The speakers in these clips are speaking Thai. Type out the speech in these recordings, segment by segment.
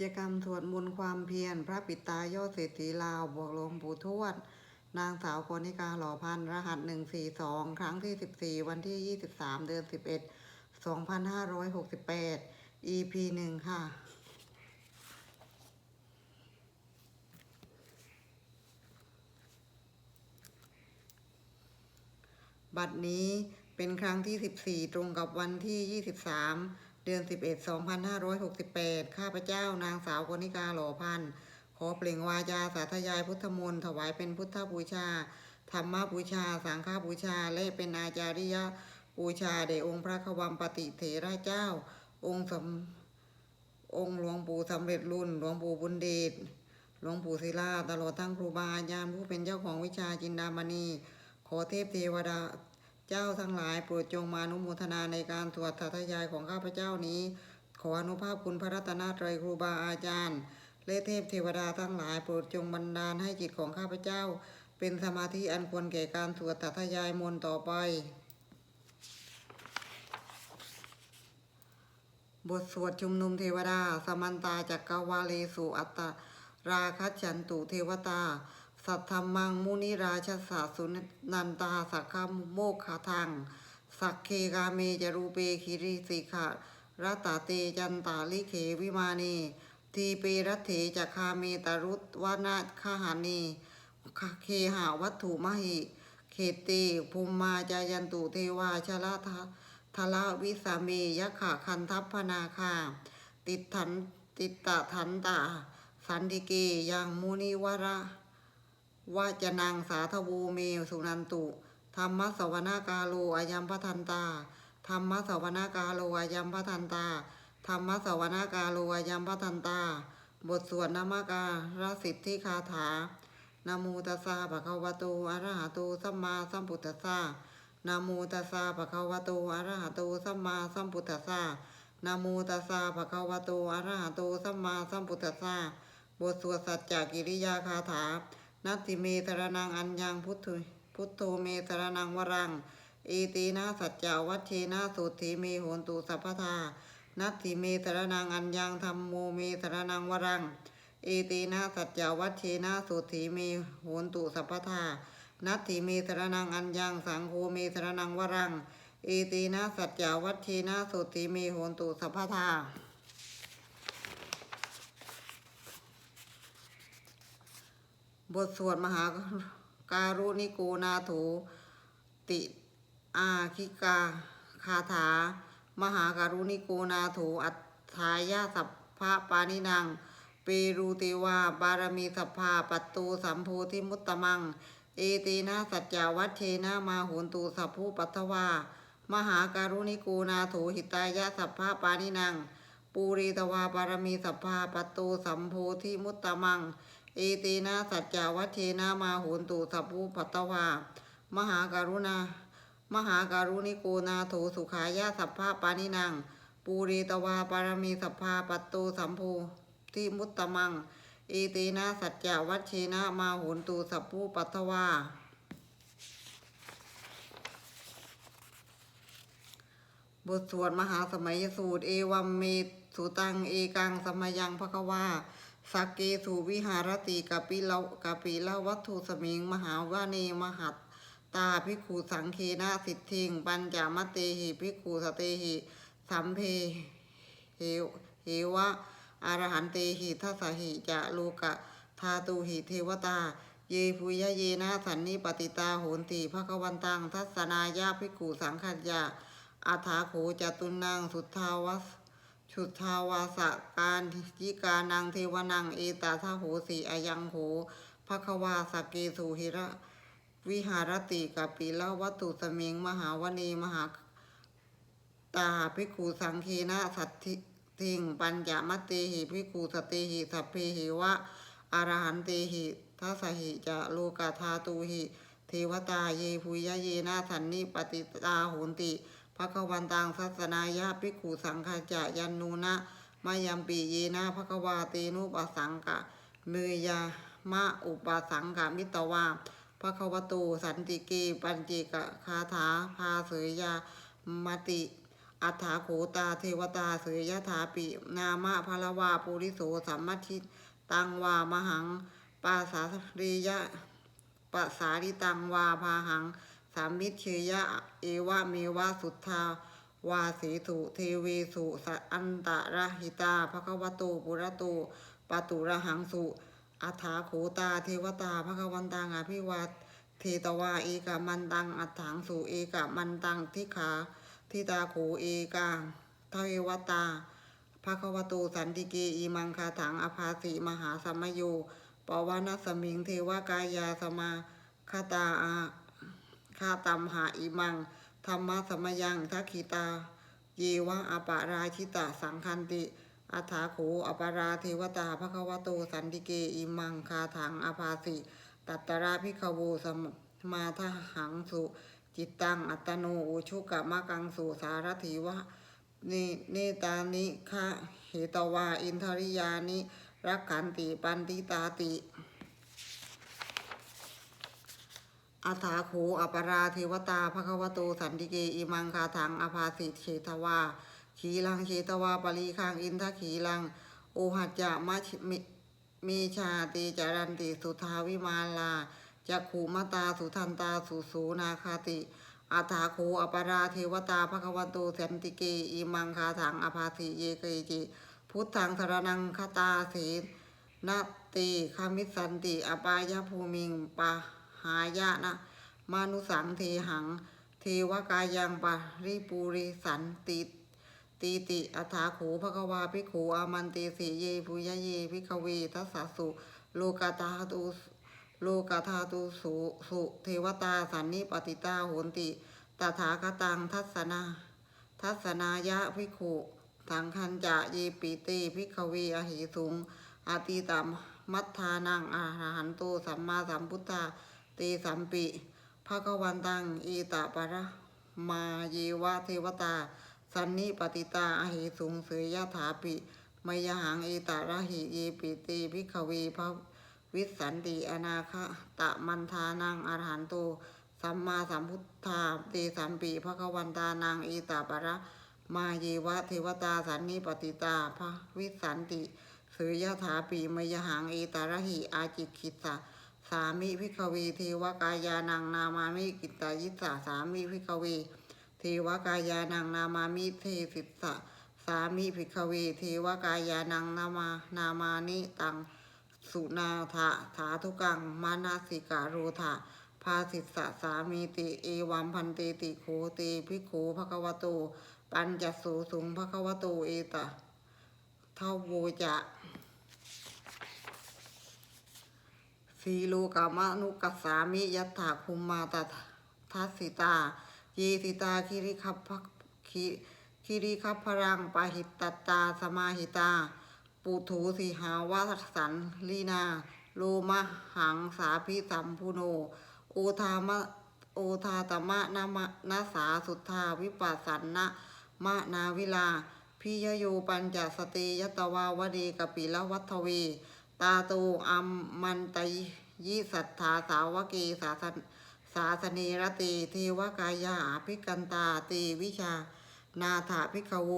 จกรรมสวดมนต์ความเพียร พระปิตายอดเศรษฐีลาว บวกหลวงปู่ทวด นางสาวกนิกาหล่อพันรหัสหนึ่งสี่สองครั้งที่สิบสี่วันที่ยี่สิบสามเดือนสิบเอ็ดสองพันห้าร้อยหกสิบแปด EP หนึ่งค่ะ บัดนี้เป็นครั้งที่14ตรงกับวันที่23 เดือน 11 2568 ข้าพเจ้านางสาวกนิกาหล่อพันธ์ขอเปล่งวาจาสาธยายพุทธมนต์ถวายเป็นพุทธบูชา ธรรมบูชา สังฆบูชา และเป็นอาจาริยบูชาแด่องค์พระควัมปติเถระเจ้า องค์สำองค์หลวงปู่สำเร็จรุ่น หลวงปู่บุญเดชหลวงปู่ศิลาตลอดทั้งครูบาอาจารย์ผู้เป็นเจ้าของวิชาจินดามณี ขอเทพเทวดา เจ้าทั้งหลายโปรดจงมานุโมทนาในการสวดสาธยายของข้าพเจ้านี้ ขออนุภาพคุณพระรัตนตรัยครูบาอาจารย์และเทพเทวดาทั้งหลายโปรดจงบันดาลให้จิตของข้าพเจ้า เป็นสมาธิอันควรแก่การสวดสาธยายมนต์ต่อไป บทสวดชุมนุมเทวดา สมันตาจักกวาเลสุอัตตราคัจฉันตุเทวตา สัทธรรมังมุนิราชสาสุนันตาสักขมโมกขาทังสักเคกาเมจรูเปคิริสิขะรัตาเตจันตาลิเขวิมานีทีเปรัตเถจักคาเมตรุตวานาคาหานีเคหาวัตถุมหิเขตติภูมิมาจายันตุเทวาชลทะทละวิสามียะขะคันทัพพนาคา ติดถันติดตะถันตา สันติเกยังมุนิวระ วาจนังสาธวูเมสุนันตุ ธรรมสวนาการโลอายัมพทันตา ธรรมสวนาการโลอายัมพทันตา ธรรมสวนาการโลอายัมพทันตา บทสวดนามการสิทธิคาถานะโมตัสสะภะคะวะโตอรหะโตสัมมาสัมพุทธสสะนะโมตัสสะภะคะวะโตอรหะโตสัมมาสัมพุทธสสะนะโมตัสสะภะคะวะโตอรหะโตสัมมาสัมพุทธสสะบทสวดสัจจกิริยาคาถา นัตติเมตรนังอัญญังพุทโธพุทโธเมตรนังวรังอีตีนาสัจจาวัชเชนะสุถีเมโหนตุสัพพทานัตติเมตรนังอัญญังธรรมโมเมตรนังวรังเอตีนาสัจจาวัชเชนะสุถีเมโหนตุสัพพทานัตถิเมตรนังอัญญังสังโฆเมตรนังวรังเอตีนาสัจจาวัชเชนะสุถีเมโหนตุสัพพทา บทสวดมหาการุณิโกนาโถติอาคิกาคาถา มหาการุณิโกนาโถอัฏฐายาสัพพะปานินังเปรูติวาบารมีสัพพาปัตตูสัมโพธิมุตตมัง เอตีนาสัจจาวัชเชนะมาโหนตุสัพพุปัตถวามหาการุณิโกนาโถหิตายะสัพพะปานินัง ปูริตวาบารมีสัพพาปัตตูสัมโพธิมุตตมัง เอตีนาสัจจาวัชเชนะมาโหนตุสัพพุปัตตวามหาการุณามหาการุณิโกนาโถสุขายะสัพพะปานินังปูริตวาปารมีสัพพาปัตตูสัมโพธิมุตตมังเอตีนาสัจจาวัชเชนะมาโหนตุสัพพุปัตถวาบทสวดมหาสมัยสูตร เอวัมเมสุตัง เอกังสมยังภควา สักเกสุวิหารติกปิลกปิลวัตถุสมิง มหาวาเนมหัตตาภิขุสังเคนะสิทธิง ปัญจามตเตหิภิขุสเตหิ สัมเพเหวเหวะอรหันเตหิทัสหิจะโลกะทาตุหิเทวตา เยภูยะเยนะสันนิปติตาโหนติภควันตังทัศนายาภิกขุสังขัญญาอาถาโขจตุนังสุทธาวัส ชุทาวาสการยิกานังเทวนังเอตาทาโหสีอายังโหภควาสเกสุหิระ วิหารติกับปีละวัตุสเมิงมหาวณีมหาตาภิกขุสังคีนะสัตถิทิงปัญจมัตเตหิภิกขุสเตหิสัพเพหิวะอรหันเตหิทัสหิจะโลกาธาตุหิ เทวตาเยภูยะเยนะสันนิปติตาโหนติ ภควันตังทัศนายาภิกขุสังฆาจะยันนูนะมายัมปีเยนะภควาเตนุปสังกะเมยามะอุปสังกะมิตวาภควตูสันติเกปัญจิกะคาถาพาเสยยามติอัฏฐาโขตาเทวตาเสยยถาปิ นามะพลวาปุริโสสัมมัชิตังวามหังปาสาริยะปะสาริตังวาพาหัง สามิชเชยะเอวะเมวะสุทธาวาสีสุเทเวสุสอันตระหิตาภควโตปุระโตปตุระหังสุอัฏฐาโขตาเทวตาภควันตังอภิวัตเทตวาเอกามันตังอัฏฐังสุเอกามันตังทิขาทิตาโขเอกาทเทวตาภควโตสันติเกอีมังคาถังอภาสีมหาสมมโยปวานัสมิงเทวกายาสมาคตาอา คาตัมหาอิมัง ธรรมะสมยังทักขิตา เยวะอปาราชิตาสังคันติอัฐาโขอปาราเทวตาภควโตสันติเกอิมังคาถังอภาสิตัตตราภิกขโวสมมาทหังสุ จิตตังอัตโนอุชุกะมะกังสุสารถีวะเนเนตานิคะเหตวาอินทริยานิรักขันติปันติตาติ อัฏฐาโขอปาราเทวตาภควโตสันติเกอิมังคาถังอภาสิเชตวา ขีลังเชตวาปรีคังอินทขีลัง โอหัจจะมะมีชาติจารันติสุทาวิมาลาจักขุมตาสุทันตาสุสูนาคาติอัฏฐาโคอปาราเทวตาภควันโตสันติเกอิมังคาถังอภาสิเยเกจิ พุทธังสรนังคตาสีนาติคามิสันติอปายภูมิงปะายะนะมานุสังเทหัง เทวกายังปะริปูริสันติตีติอัฐาโขภควาภิกขูอามันติสีเยปุยะเยภิกเวทัสสะสุ โลกาตาตุโลกาธาตุสุสุเทวตาสันนิปติตาโหนติตถาคตังทัศนา ทัศนายะภิกขุสังคันจะเยปิติภิกขเวอหิสุงอาติตัมมัทธานังอาหันโตสัมมาสัมพุทธา ตีสัมปิภะคะวันตังอีตาปะระมาเยวะเทวตา สันนิปติตาอหิสุงเสยยะถาปิมยหังเอตาระหิเยปิติภิกขเวภะวิสันติอนาคตะมันทานังอรหันโตสัมมาสัมพุทธาเตสัมปิภะคะวันตานังเอตาปะระมาเยวะเทวตาสันนิปติตาภะวิสันติเสยยถาปิมยหังเอตาระหิอาจิคิสะ สามิพิกเวเทวกายานังนามามิกิตายิสสะสามิพิกเวเทวกายานังนามามิเทสิสะสามิพิกเวเทวกายานังนามานามานิตังสุนาถะถาทุกังมานาสิกาโรธะภาสิสะสามีติเอวัมพันเตติโคเตภิกขูภควโต ปัญจสูสุงภควโตเอตะเทาโวจะ สีโลกามะนุกัสสามิยัตถาคุมมาตทัสสิตา เยสิตาคิริคัพคิคิริคัพพรังปะหิตตตาสมาหิตา ปุถุสิหาวาสันลีนา โลมะหังสาพิสัมพุโน โอทามะโอทาตมะนามะนาสาสุทธาวิปัสสันนะมะนาวิลาพิยโยปัญจสติยตวาวดีกปิละวัทเว ตาตูอัมมันตยิสัทธาสาวกีสาสนสาสเนรติเทวกายาภิกันตาตีวิชา นาถาภิกขโว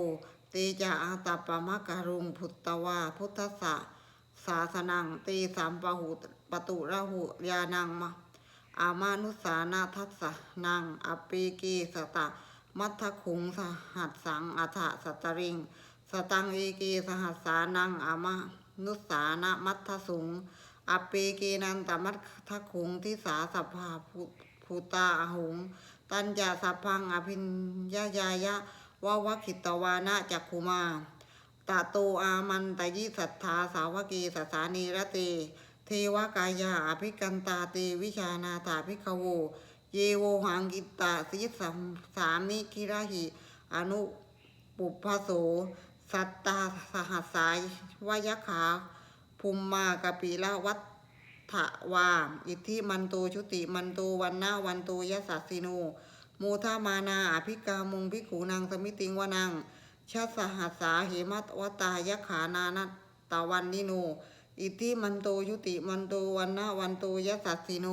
เตจาอาตปมะการุงพุตตวาพุทธสะศาสนังตีสัมปะหุปตุระหุยานังมะอามานุสานาทัสสะนังอปีกีสตะ มัทคุงสหัสสังอัฏฐสตตริง สตังเอกีสหัสสานังอามา นุสานะมัทธสุงอปปีกีนันตมัทธคุงทิสาสัพพาภูตาอหุง ตัญญาสัพพังอภิญญายายะวะวะขิตวานะจักขุมาตาโตอามันตยิสัทธาสาวกีสสานีระเต เทวกายาอภิกันตาเตวิชานาถาภิกขโว เยโวหังกิตตาสิสัมสามิคิราหิ อนุปุพพโส สัตตาสหัสายวายขาภูมมากปิละวัฏฐวาอิทธิมันโตชุติมันโตวันนาวันโตยสัสสิโนมูทามานาอภิกามุงภิกขูนางสมิติงวนังชัสหัสาเหมัตวตายขานานตตะวันนิโน อิทิมันโตยุติมันโตวันนาวันโตยสัสสิโน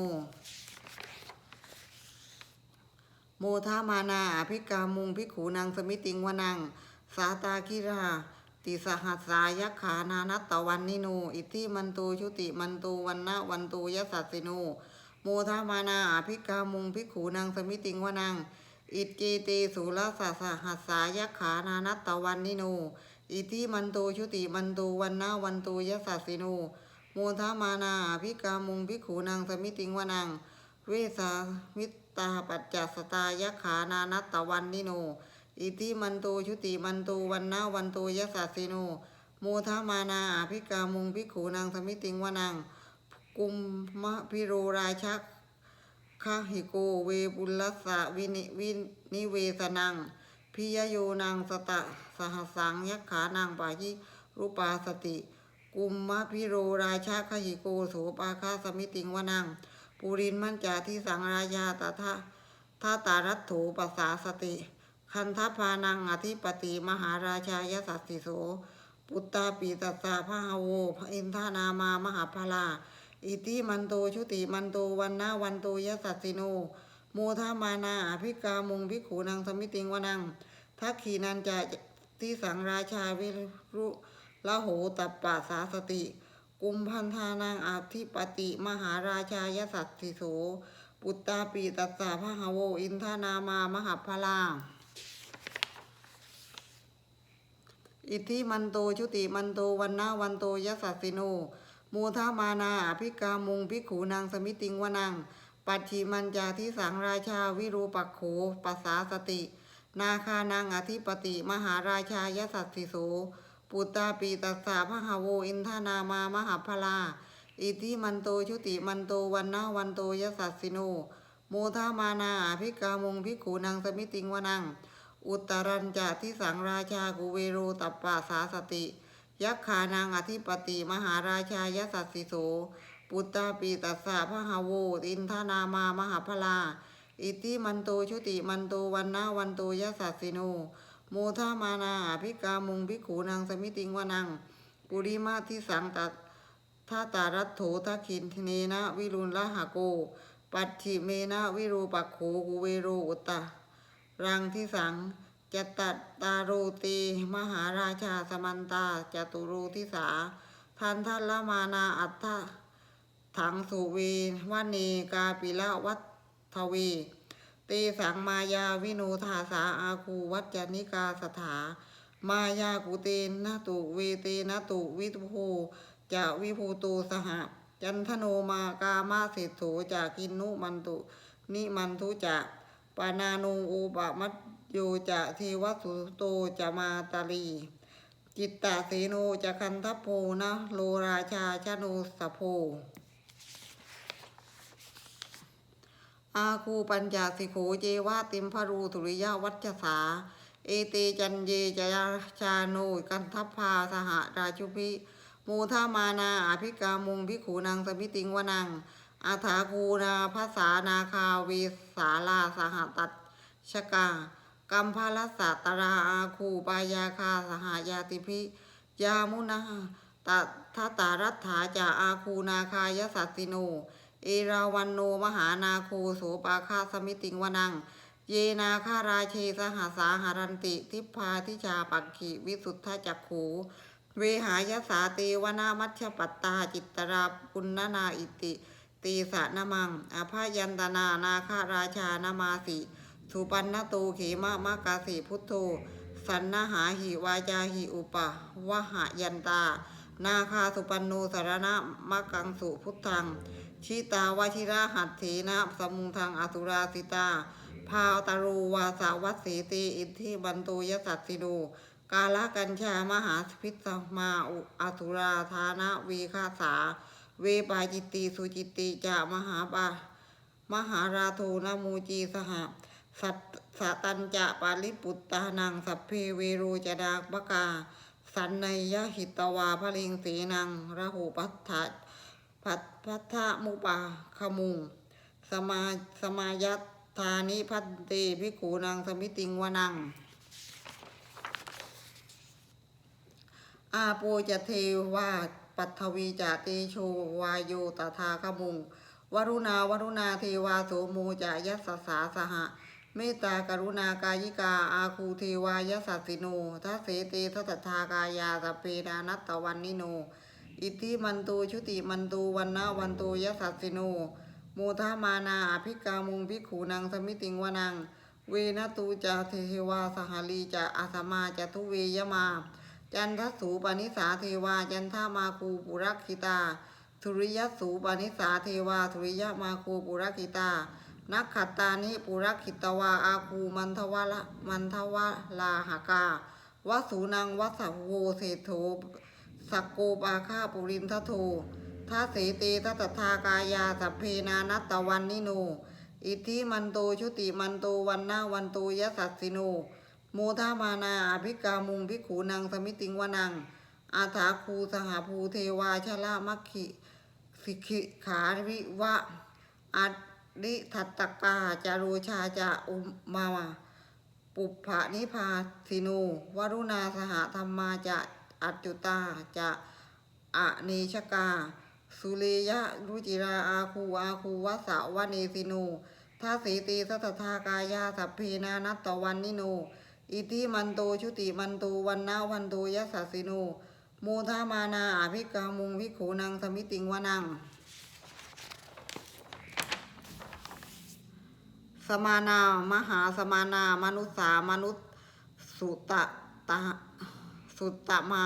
โมทามานาอภิกามุงภิกขูนางสมิติงวนัง สาตาคิราติสหัสายขานานัตตวันนิโนอิทธิมันตูชุติมันตูวันนะวันตูยสัสสิโนโมทามานาอภิกามุงภิกขูนางสมิติงวนังอิจจีตีสุรสัสหัสายขานานัตตวันนิโนอิทธิมันตูชุติมันตูวันนะวันตูยสัสสิโนโมทามานาอภิกามุงภิกขูนางสมิติงวนังเวสามิตาปัจจัสตายขานานัตตวันนิโน อิติมันโตชุติมันโตวันนาวันโตยะสัสสิโนโมทามานาอภิกามุงภิกขูนางสมิติงวานังกุมมะพิโรราชักคาหิโกเวบุลัสสะวินิวินิเวสนังพิยโยนางสตะสหสังยักขานางปายิรูปาสติ กุมมะพิโรราชาคหิโกโสปาคาสมิติงวนังปุรินมันจาที่สังรายาตถาทาตารัตโถปัสสาสติ คันทพานังอธิปติมหาราชายสัสสิโส ปุตตาปีตัสสะพหาโวอินทานามามหาพลาอิติมันโตชุติมันโตวันนาวันโตยสัสสิโนโมทามานาอภิกามุงภิขูนางสมิติงวนังทักขีนันจะที่สังราชาวิรุละโหตัปปะสาสติ กุมพันธานางอาธิปติมหาราชายสัตติโส ปุตตาปีตัสสะพหาโวอินทานามามหาพลา อิทธิมันโตชุติมันโตวันนาวันโตยสัสสิโนโมทามานาอภิกามุงภิกขูนางสมิติงวนัง ปัจฉิมันจาทิสังราชาวิรูปักโขปัสสาสติ นาคานางอธิปติมหาราชายสัสสิโสปุตตาปีตัสสะพะหโวอินทานามามหาพลาอิทิมันโตชุติมันโตวันนาวันโตยสัสสิโนโมทามานาอภิกามุงภิกขูนางสมิติงวนัง อุตรัญจะที่สังราชากุเวโรตัปปาสาสติ ยักขานางอธิปติมหาราชายสัสสิโส ปุตตาปีตัสสะพะหาโวอินทนามามหาพลา อิติมันโตชุติมันโตวันนาวันโตยสัสสิโนโมทามานาอภิกามุงภิกขูนางสมิติงวนัง ปุริมาที่สังตัดท่าตารัตโถทักขินทเนนะวิรุณละหะโก ปัจฉิเมนะวิรูปักโขกุเวโรอุตตะ รังที่สังจตัตตาโรตี มหาราชาสมันตาจตุโรทิสา ทันทัลมานาอัตถะถังสุเววันเนกาปิละวัตทวเตสังมายาวิโนทาสาอาคูวัจนิกาสถา มายากุเตนนตุวเตนตุวิทุโภจะวิภูตูสหจันทโนมากามาเศรษโถจากกินนุมันตุ นิมันทุจะ ปานานุอุปมัตโยจะเทวสุโตจะมาตาลีจิตตาเสโนจะคันทัพโพนะโลราชาชโนสโพอาคูปัญจสิโขเจวาติมพรูธุริยวัชสา เอเตจันเยจยาชาโนกันทัพพาสหราชุพิโมทามานาอภิกามุงพิขูนางสมิติงวนัง อาถาคูนาภาษานาคาเวสาลาสหตัดชกากัมพาลสัตราอาคูปายาคาสหายาติพิยามุนาตทัตตารัฐาจาอาคูนาคายสัสสิโน เอราวันโนมหานาโคโสปาคาสมิติงวนัง เยนาคาราเชสหสาหารันติ ทิพพาทิชาปักขิวิสุทธจักขูเวหายสาเตวนามัชฌปัตตาจิตตราปุณณนาอิติ ตีสะนมังอภายันตนานาคาราชานามาสิ สุปันนโตเขมะมะกาสิพุทโธสันนหาหิวาจาหิอุปะวะหะยันตา นาคาสุปันโนสารณะมะกังสุพุทธัง ชิตาวชิระหัตถีนะสมุงทางอสุราสิตา พาวตารูวาสาวัตสีตีอิทธิบันตุยสัตสิโนกาลกัญชามหาพิสมาอุอสุราธานะวีคาสา เวปาจิตติสุจิตติจามหาปามหาราโทนมูจีสหสัตสตัญจะปาลิปุตตานังสัพเพเวโรจดาปกา สันในยหิตวาพลิงสีนังระหูปัฏฐะพัทพัทธมุปาขมุงสมาสมายัตธานิพัตเตภิขูนังสมิติงวนัง อาโปจะเทวา ปัทวีจะเตโชวายโยตถาคมุง วรุณาวรุณาเทวาโสโมจะยัสสาสหะ เมตตากรุณากายิกาอาคูเทวายสัสสิโนทัสเสเตทัตถากายาสเพนานัตตวันนิโน อิทธิมันตูชุติมันตูวันนาวันตูยสัสสิโนโมทามานาอภิกามุงภิขูนังสมิติงวนัง เวนตูจาเทวาสหาลีจะอาสมาจะทุเวยมา จันทสูปนิสาเทวา จันทามาคูปุรักขิตาสุริยสูปนิสาเทวาสุริยมาคูปุรักขิตา นักขัตตานิปุรักขิตวาอาคูมันทวะละมันทวะลาหากาวสูนังวัสสโวเศรษโธสักโกปาคาปุรินทโททัสเสเตทัตถากายาสัพเพนานัตตวันนิโน อิทธิมันโตชุติมันโตวันนาวันโตยสัสสิโน โมทามานาอภิกามุงภิขูนังสมิติงวนัง อาถาคูสหภูเทวาชละมัคคิสิกิขาวิวะอัดริทัตตกาจารุชาจะอุมาวาปุพพะนิพาสิโนวรุณาสหธรรมาจะอัจจุตาจะอเนชกา สุเรยะรุจิราอาคูอาคูวสะวะเนสิโนทัสสีตีสัทธากายาสัพเพนานัตตวันนิโน อิทิมันโตชุติมันโตวันนาวันโตยะสสสิโนโมทามานาอภิกามุงวิโขนังสมิติงวนัง สมานามหาสมานามนุษสามนุษสุตะตะสุตตะมา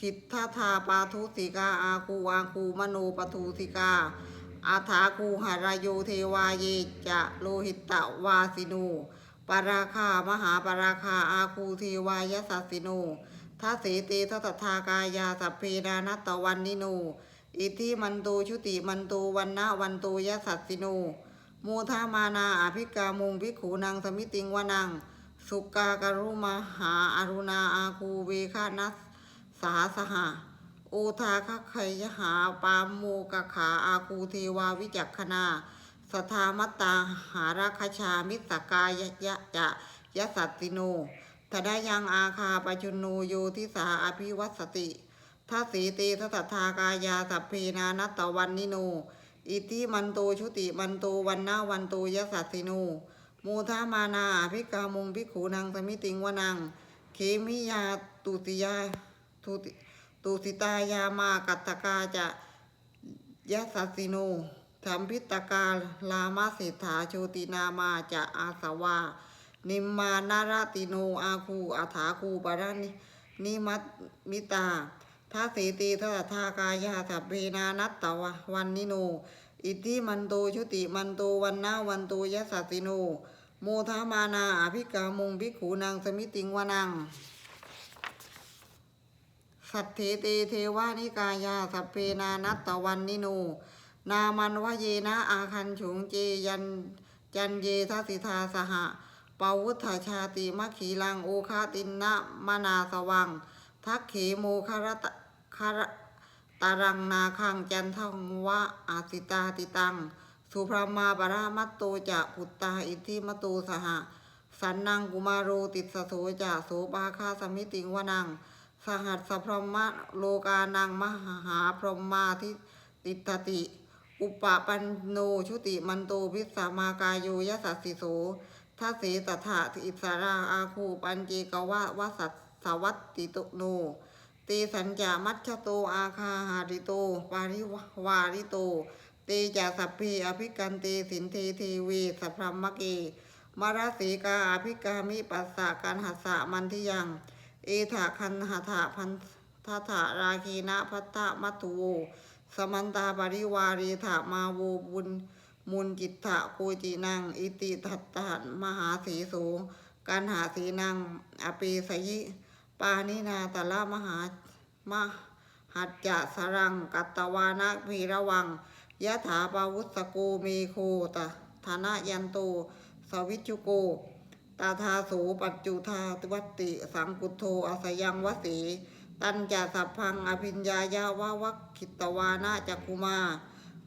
คิทธาทาปาทุสิกาอาคูอาคูมโนปทุสิกา อาถาคูหารายโยเทวาเยจะโลหิตตะวาสิโน ปราคามหาปราคาอาคูเทวายสัสสิโนทัสเสเตทัตถากายาสัพเพนานัตวันนิโน อิทิมันโตชุติมันโตวันนะวันโตยสัสสิโนโมทามานาอภิกามุงภิขูนังสมิติงวนัง สุกาการุมหาอารุณาอาคูเวคานัสสาสหะโอทาคไคยหาปามโมกขาอาคูเทวาวิจักขณา สทามัตตาหาราคชามิสกายยะจะยะสัตติโนทดายังอาคาปจุนโนโยทิสาอภิวัสสติทัสสีเตทัตถากายาสัพเพนานัตวันนิโน อิทิมันโตชุติมันโตวันนาวันโตยสัสสิโนโมทามานาอภิกามุงภิกขูนังสมิติงวนัง เคมิยาตุติยาทุติตุสิตายามากัตตกาจะยสัสสิโน ธรรมพิตกาลามาเศรษฐาโชตินามาจะอาสวา นิมมานารติโนอาคูอาถาคูปารานินิมัตมิตาทัสเสติทัตถากายาสัพเพนานัตตวะวันนิโน อิทธิมันโตชุติมันโตวันนาวันโตยสัสสิโน โมทามานาอภิกามุงภิกขูนางสมิติงวนังสัทเทเตเทวานิกายาสัพเพนานัตตวันนิโน นามันวะเยนะอาคันฉุงเจยันจันเยทัสิทาสหะปาวุฒชาติมัคขีลังโอคาตินนะมนาสวัง ทักเขโมคารตคารตารังนาคังจันทังวะอาสิตาติตัง สุพรหมาปรามัตโตจะปุตตาอิทิมโตสหะ สันนังกุมารโรติสโสจะโสปาคาสมิติงวนัง สหัสสพรหมะโลกานังมหาพรหมาทิติตติ อุปปันโนชุติมันโตพิสามากายโยยสัสสิโสทัสเสตถาทิอิสาราอาคูปัญเจกวะวสัสสวัตติโตโนเตสัญจามัชโตอาคาหาริโต ปาริวาริโต เตจาสัพเพอภิกันเตสินเทเทเวสัพพมเกมารสีกาอภิกามิปัสสะกันหัสสะมันทิยัง เอถาคันหถาพันทถาราคีนะพัตตะมัตตุโว สมันตาปริวารีถามาโวบุญ มุนจิตถะโคจินัง อิติทัตตานมหาสีสูกันหาสีนัง อปีสยิ ปานินาตละมหามหัจจะสรัง กัตตวานะพีระวังยะถาปาวุสโกเมโคตะธนะยันโตสวิชุโกตาทาสูปัจจุธาตวัตติ สังกุโทอาสยังวสี ตันจะสัพพังอภิญญายาวาวัคคิตวานาจักุมา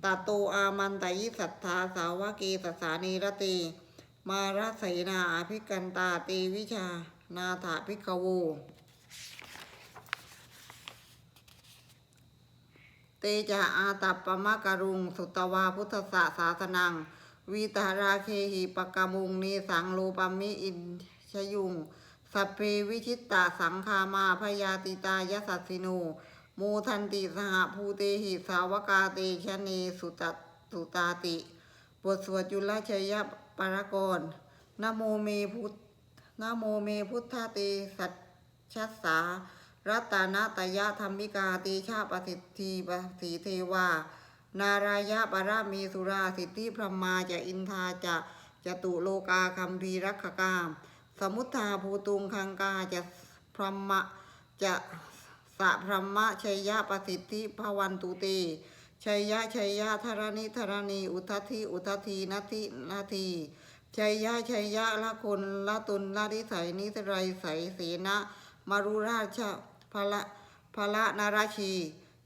ตาโตอามันตยิสัทธาสาวกีสสานีรติ มาราเสนาอภิกันตาตีวิชานาถาภิกขโวเตจะอาตัปปมะกรุง สุตวาพุทธสสาสนังวีตาราเคหิปกามุงนีสังโลปมิอินชยุง สัพเพวิชิตตาสังคามาพยาติตายสัสสิโนมูทันติสหภูเตหิสาวกาเตชะเนสุตตสุตาติบทสวดจุลชยปรากรนโมเมพุทนโมเมพุทธเตสัจชัสสารัตนาตยะธรรมิกาติชาปสิทธิปสีเทวา นารายะปรามีสุราสิทธิพรหมาจะอินทาจะจตุโลกาคัมภีรักขกาม สมุทธาภูตุงคังกาจะพรหมะจะสะพรหมะชัยยะปสิทธิภวันตุเตชัยยะชัยยะธรณิธรณี อุทัติอุทัทีนาทินาทีชัยยะชัยยะละคนละตุนละนิสัยนิสไรใสเสนะมารุราชพละพละนาราชี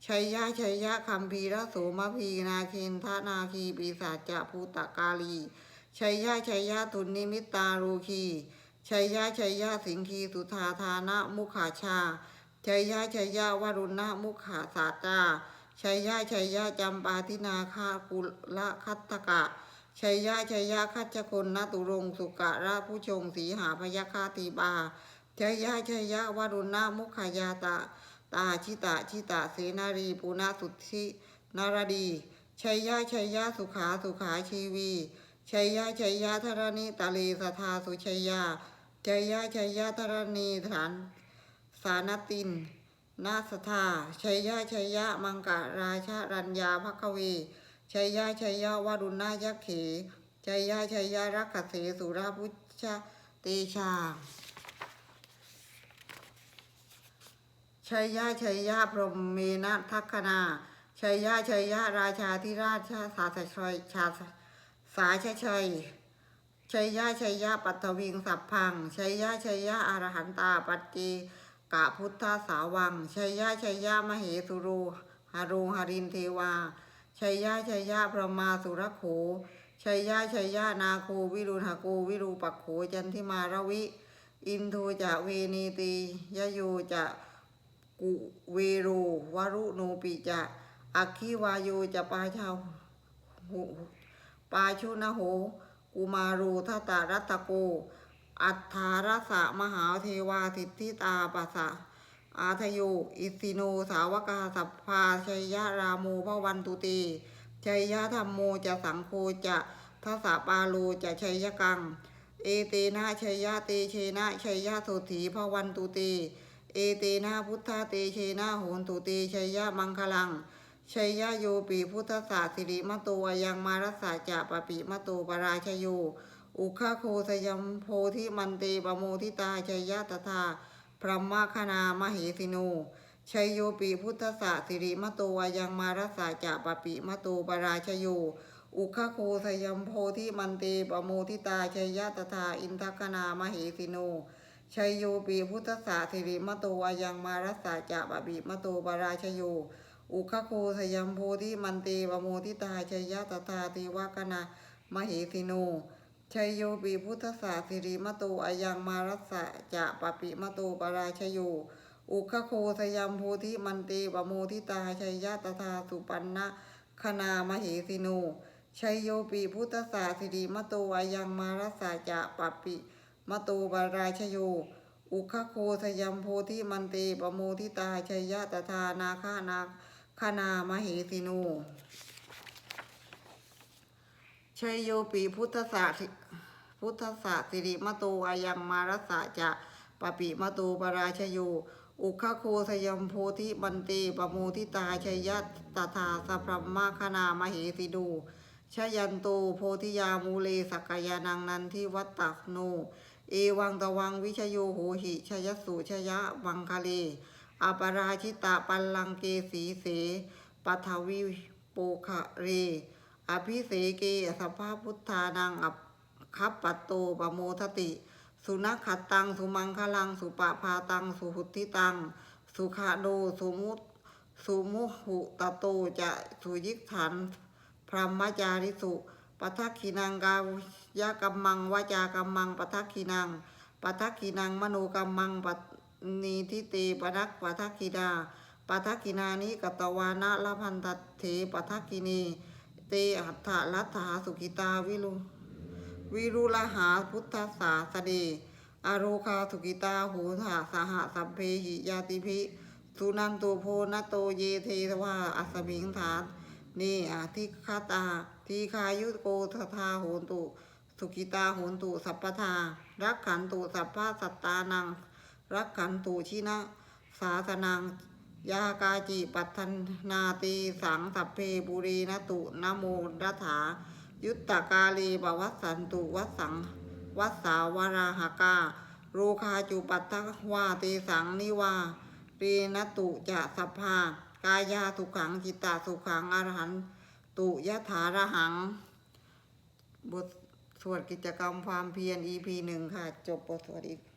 ชัยยะชัยยะคัมภีรโสมพีนาเคนทนาคีปีศาจจะภูตกาลีชัยยะชัยยะทุนนิมิตตาโรคี ชัยยะชัยยะสิงคีสุธาธานะมุขาชา ชัยยะชัยยะวรุณะมุขาสาจาชัยยะชัยยะจำปาทินาคากุละคัตตกะชัยยะชัยยะคัจคนนตุรงสุกะระผู้ชงสีหาพยาคาตีบาชัยยะชัยยะวรุณะมุขายาตะตาชิตะชิตะเสนารีปุณสุทธินารดีชัยยะชัยยะสุขาสุขาชีวีชัยยะชัยยะธรณีตาลีสทาสุชัยยะ ชัยยะชัยยะธรณีฐานสานตินนาสธาชัยยะชัยยะมังกะราชารัญญาภคเวชัยยะชัยยะวรุณายะเขชัยยะชัยยะรักขเสสุราพุชเตชาชัยยะชัยยะพรหมเมนะทัคคณาชัยยะชัยยะราชาธิราชชาสาชัยชาสาชชัย ชัยยะชัยยะปัตวิงสัพพังชัยยะชัยยะอรหันตาปัจเจกะพุทธสาวังชัยยะชัยยะมเหสุรูหารุหรินเทวาชัยยะชัยยะพระมาสุรโขชัยยะชัยยะนาโควิรุณหโกวิรูปักโขจันทิมารวิ อินโทจะเวนีตียโยจะกุเวโรวรุโนปิจะอัคคีวายโยจะปาชาวปาชุนะโห กุมารูทัตตารัตโก อัฏฐารสะมหาเทวาสิทธิตาปัสสะอาทโยอิสิโนสาวกาสัพพาชัยยะราโมพวันตุเตชัยยะธรรมโมจะสังโฆจะทัสปาโลจะชัยยะกัง เอเตนะชัยยะเตเชนะชัยยะโสถีพวันตุเตเอเตนะพุทธาเตเชนะโหนตุเตชัยยะมังคลัง ชัยยะโยปีพุทธศาสิริมะโตวยังมารสสะจะปปิมะโตปราชโยอุคาโคสยมโพธิมันเตปโมทิตาชัยยะตถาพระมคณามเหสิโนชัยโยปีพุทธศาสิริมะโตวยังมารสสะจะปปิมะโตปราชโยอุคาโคสยมโพธิมันเตปโมทิตาชัยยะตถาอินทคณามเหสิโนชัยโยปีพุทธศาสิริมะโตวยังมารัสาจะบะบิมะโตปราชโย อุคโคสยัมโพธิมันเตปโมทิตาชัยยะตถาเทวกนามเหสิโนชัยโยปีพุทธศาสิริมะโตอายังมารัสสะจะปปิมะโตปราชโยอุคโคสยัมโพธิมันเตปโมทิตาชัยยะตถาสุปันนะคณามเหสิโนชัยโยปีพุทธศาสิริมะโตอายังมารัสสะจะปปิมโตบาราชโยอุคโคสยัมโพธิมันเตปโมทิตาชัยยะตถานาคานาคา นามเหสิโนชัยโยปีพุทธศาสพุทธศาสิริมะโตอายังมารสะจะปปิมะโตปราชโยอุคโคสยมโพธิมันเตปโมทิตาชัยยะตถาสัพพมมาคณามเหสิโนชยันโตโพธิยามูเลสักยานังนันทิวัตตโน เอวังตวังวิชโยโหหิชยสุชยะวังคะเล อปราชิตาปัลลังเกสีเสปัทวิโปคะเร อภิเสเกสัพพะพุทธานังอัปคัปปัตโตปโมทติ สุนัขขัดตัง สุมังคลัง สุปะพาตัง สุหุติตัง สุขาโดสุมุตสุมุหุตโตจะสุยิกขัน พรหมจาริสุปัทักขินังกายกัมมังวาจากัมมังปัทักขินังปัทักขินังมโนกัมมังปั นีทิเตปนักปัทักขินาปัทักขินานิกตวานะละพันตเถปัทักขินี เตอัฏฐรัตถาสุขิตาวิรุวิรุลหาพุทธศาสเดอโรคาสุกิตาหูหาสหสัพเพหิยาติภิสุนันตุโพนโตเยเทวาอัสมิงฐานนี่อาทิคาตาทีคายุโกทธาโหนตุ สุกิตาโหนตุสัพพทารักขันตุสัพพะสัตตานัง รักขันตุชินะ สาสนังยากาจิปัทนนาตีสังสัพเพบุรีนตุนโมรัฐา ยุตตกาลีบวัสสันตุวัสสังวัสสาวราหกาโรคาจุปัตถวาตีสังนิวาเรนตุจะสัพพากายาสุขังจิตตาสุขังอรหันตุยะถาระหัง บทสวดกิจกรรมความเพียร EP หนึ่งค่ะ จบบทสวดอีก